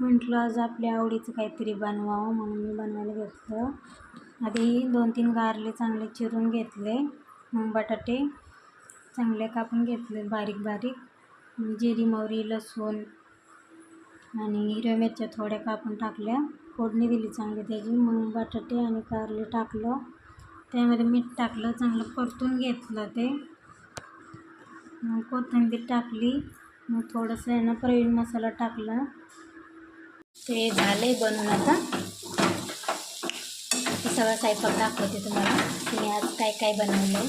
म्हटलं आज आपल्या आवडीचं काहीतरी बनवावं म्हणून मी बनवायला घेतलं आधी दोन तीन गारले चांगले चिरून घेतले मग बटाटे चांगले कापून घेतले बारीक बारीक जिरी मोहरी लसूण आणि हिरव्या मिरच्या थोड्या कापून टाकल्या. फोडणी दिली चांगली त्याची मग बटाटे आणि कारले टाकलं. त्यामध्ये मीठ टाकलं चांगलं परतून घेतलं ते. मग कोथिंबीर टाकली मग थोडंसं आहे ना प्रवीण मसाला टाकला. ते झाले बनवून आता. ते सगळं स्वयंपाक दाखवते तुम्हाला. की मी आज काय काय बनवलं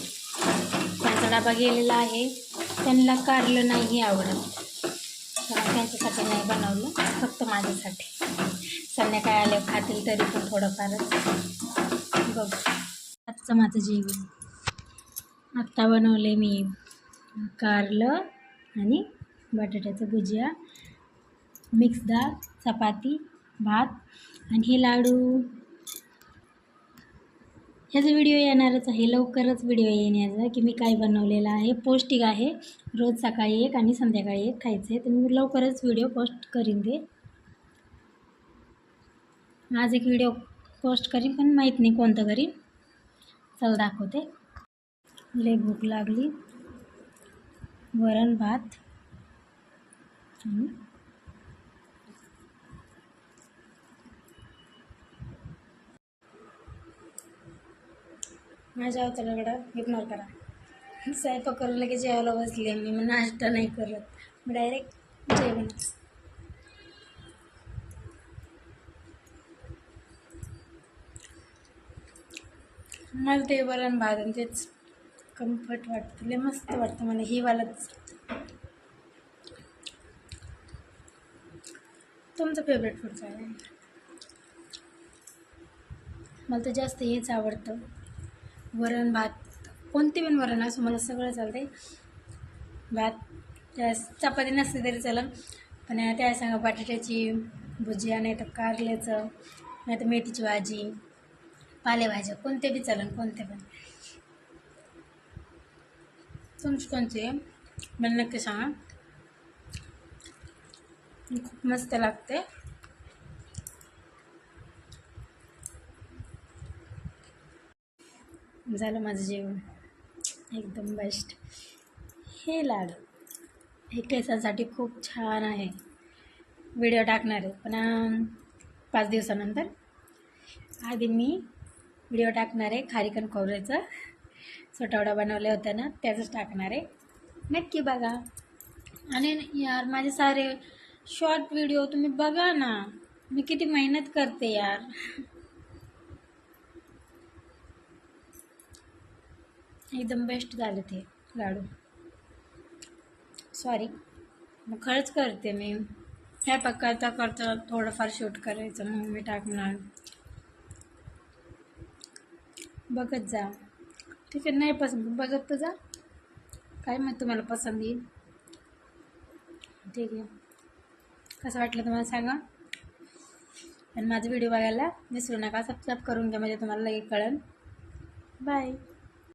त्यांचा डबा गेलेला आहे. त्यांना कारलं नाही आवडत. त्यांच्यासाठी नाही बनवलं फक्त माझ्यासाठी. संध्याकाळी आले खातील तरी पण थोडंफारच बघ. आजचं माझं जेवण. आत्ता बनवले मी कारलं आणि बटाट्याचं भुजिया मिक्स डाळ चपाती भात आणि हे लाडू. ह्याचा व्हिडिओ येणारच आहे. लवकरच व्हिडिओ येण्याचा की मी काय बनवलेलं आहे. पौष्टिक आहे. रोज सकाळी एक आणि संध्याकाळी एक खायचं. आहे तर मी लवकरच व्हिडिओ पोस्ट करीन ते. आज एक व्हिडिओ पोस्ट करीन पण माहीत नाही कोणतं करीन. चल दाखवते. लय भूक लागली. वरण भात आणि माझ्या अवतराकडं इग्नोर करा. स्वयंपाक करून लगेच जेवायला बसले मी मग नाश्ता नाही करत. मी डायरेक्ट जेवण. मला ते वरण भात आणि तेच कम्फर्ट वाटतं. लय मस्त वाटतं मला ही वालाच. तुमचं फेवरेट फूड काय आहे? मला तर जास्त हेच आवडतं. वरण भात. कोणते पण वरण असो मला सगळं चालते भात चपाती नसते तरी चालेल. पण त्या सांगा बटाट्याची भुजिया नाही तर कारल्याचं नाही तर मेथीची भाजी पालेभाज्या कोणते बी चालेल कोणते पण. तुमची कोणते? मला नक्की सांगा. खूप मस्त लागते झालं माझं जेवण. एकदम बेस्ट हे लाडू. हे केसांसाठी खूप छान आहे. व्हिडिओ टाकणार आहे. पण पाच दिवसानंतर आधी मी व्हिडिओ टाकणार आहे खारीकन खोबऱ्याचं. सोटावडा बनवले होते ना त्याचंच टाकणार आहे. नक्की बघा. आणि यार माझे सारे शॉर्ट व्हिडिओ तुम्ही बघा ना. मी किती मेहनत करते यार. एकदम बेस्ट झाले ते लाडू. सॉरी मग खरंच करते मी. ह्या पक करता करता थोडंफार शूट करायचं मग मी टाकणार. बघत जा. ठीक आहे नाही पसंत बघत तर जा. काय मग तुम्हाला पसंत येईल? ठीक आहे. कसं वाटलं तुम्हाला सांगा? आणि माझा व्हिडिओ बघायला विसरू नका. सबस्क्राईब करून घ्या म्हणजे तुम्हाला लगेच कळेल. बाय